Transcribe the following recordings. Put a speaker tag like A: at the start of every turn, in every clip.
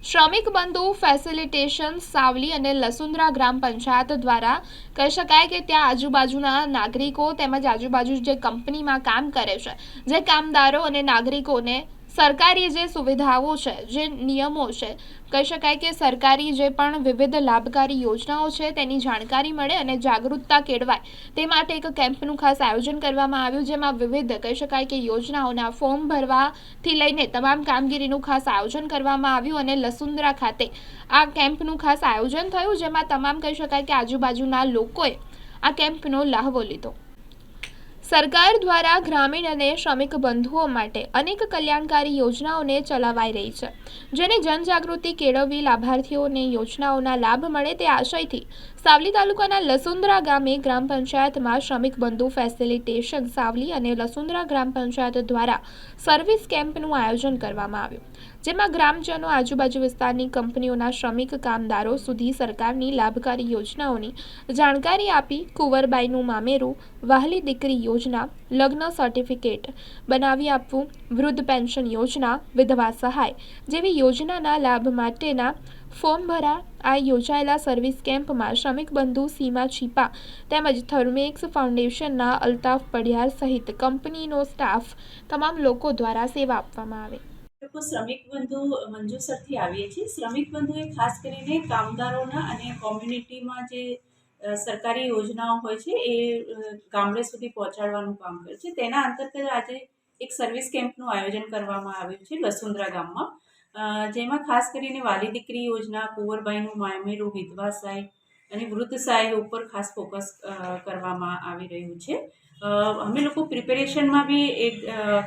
A: શ્રમિક બંધુ ફેસિલિટેશન સાવલી અને લસુંદરા ગ્રામ પંચાયત દ્વારા કહી શકાય કે ત્યાં આજુબાજુના નાગરિકો તેમજ આજુબાજુ જે કંપનીમાં કામ કરે છે, જે કામદારો અને નાગરિકોને સરકારી જે સુવિધાઓ છે, જે નિયમો છે, કહી શકાય કે સરકારી જે પણ વિવિધ લાભકારી યોજનાઓ છે, તેની જાણકારી મળે અને જાગૃતતા કેળવાય. તે માટે એક કેમ્પનું ખાસ આયોજન કરવામાં આવ્યું, જેમાં વિવિધ, કહી શકાય કે યોજનાઓના ફોર્મ ભરવાથી લઈને તમામ કામગીરીનું ખાસ આયોજન કરવામાં આવ્યું અને લસુંદરા ખાતે આ કેમ્પનું ખાસ આયોજન થયું, જેમાં તમામ, કહી શકાય કે આજુબાજુના લોકોએ આ કેમ્પનો લાહવો લીધો. સરકાર દ્વારા ગ્રામીણ અને શ્રમિક બંધુઓ માટે અનેક કલ્યાણકારી યોજનાઓને ચલાવાઈ રહી છે. જેને જનજાગૃતિ કેળવવી, લાભાર્થીઓને યોજનાઓના લાભ મળે તે આશયથી સાવલી તાલુકાના લસુંદરા ગામે ગ્રામ પંચાયતમાં શ્રમિક બંધુ ફેસિલિટેશન સાવલી અને લસુંદરા ગ્રામ પંચાયત દ્વારા સર્વિસ કેમ્પનું આયોજન કરવામાં આવ્યું. જેમાં ગ્રામજનો આજુબાજુ વિસ્તારની કંપનીઓના શ્રમિક કામદારો સુધી સરકારની લાભકારી યોજનાઓની જાણકારી આપી કુંવરબાઈનું મામેરું વહાલી દીકરી યોજના લગ્ન સર્ટિફિકેટ બનાવી આપવું, વૃદ્ધ પેન્શન યોજના, વિધવા સહાય જેવી યોજનાના લાભ માટેના ફોર્મ ભરા આ યોજાયેલા સર્વિસ કેમ્પમાં શ્રમિક બંધુ સીમા છીપા તેમજ થર્મેક્સ ફાઉન્ડેશનના અલ્તાફ પડિયાર સહિત કંપનીનો સ્ટાફ તમામ લોકો દ્વારા સેવા આપવામાં આવે.
B: લોકો શ્રમિક બંધુ મંજુસરથી આવીએ છીએ. શ્રમિક બંધુ એ ખાસ કરીને કામદારોના અને કોમ્યુનિટીમાં જે સરકારી યોજનાઓ હોય છે, એ ગામડે સુધી પહોંચાડવાનું કામ કરે છે. તેના અંતર્ગત આજે એક સર્વિસ કેમ્પનું આયોજન કરવામાં આવ્યું છે વસુંધરા ગામમાં. જેમાં ખાસ કરીને વાલી દીકરી યોજના, કુંવરબાઈનું મામેરું વિધવા સહાય અને વૃદ્ધ સહાય ઉપર ખાસ ફોકસ કરવામાં આવી રહ્યું છે. અમે લોકો પ્રિપેરેશનમાં બી એક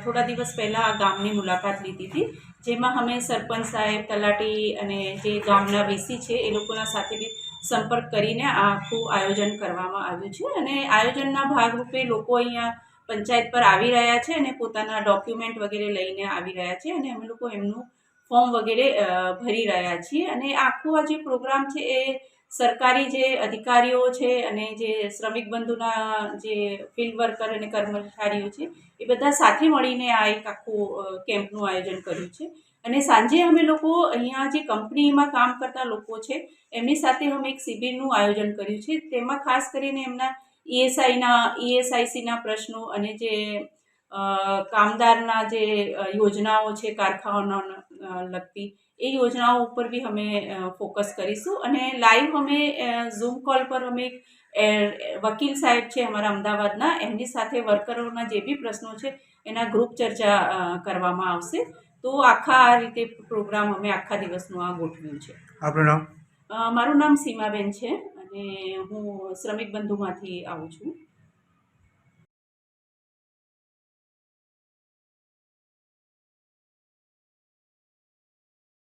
B: થોડા દિવસ પહેલાં આ ગામની મુલાકાત લીધી હતી, જેમાં અમે સરપંચ સાહેબ, તલાટી અને જે ગામના વીસી છે એ લોકોના સાથે બી સંપર્ક કરીને આ આખું આયોજન કરવામાં આવ્યું છે. અને આયોજનના ભાગરૂપે લોકો અહીંયા પંચાયત પર આવી રહ્યા છે અને પોતાના ડોક્યુમેન્ટ વગેરે લઈને આવી રહ્યા છે અને અમે લોકો એમનું ફોર્મ વગેરે ભરી રહ્યા છીએ. અને આખું આ જે પ્રોગ્રામ છે એ સરકારી જે અધિકારીઓ છે અને જે શ્રમિક બંધુના જે ફિલ્ડ વર્કર અને કર્મચારીઓ છે, એ બધા સાથે મળીને આ એક આખું કેમ્પનું આયોજન કર્યું છે. અને સાંજે અમે લોકો અહીંયા જે કંપનીમાં કામ કરતા લોકો છે, એમની સાથે અમે એક શિબિરનું આયોજન કર્યું છે. તેમાં ખાસ કરીને એમના ઈએસઆઈના, ઈએસઆઈસીના પ્રશ્નો અને જે કામદારના જે યોજનાઓ છે કારખાનાઓના લગતી એ યોજનાઓ ઉપર બી અમે ફોકસ કરીશું. અને લાઈવ અમે ઝૂમ કોલ પર અમે વકીલ સાહેબ છે અમારા અમદાવાદના એમની સાથે વર્કરોના જે બી પ્રશ્નો છે એના ગ્રુપ ચર્ચા કરવામાં આવશે. તો આખા આ રીતે પ્રોગ્રામ અમે આખા દિવસનું આ ગોઠવ્યું છે.
C: આપણું નામ?
B: મારું નામ સીમાબેન છે અને હું શ્રમિક બંધુમાંથી આવું છું.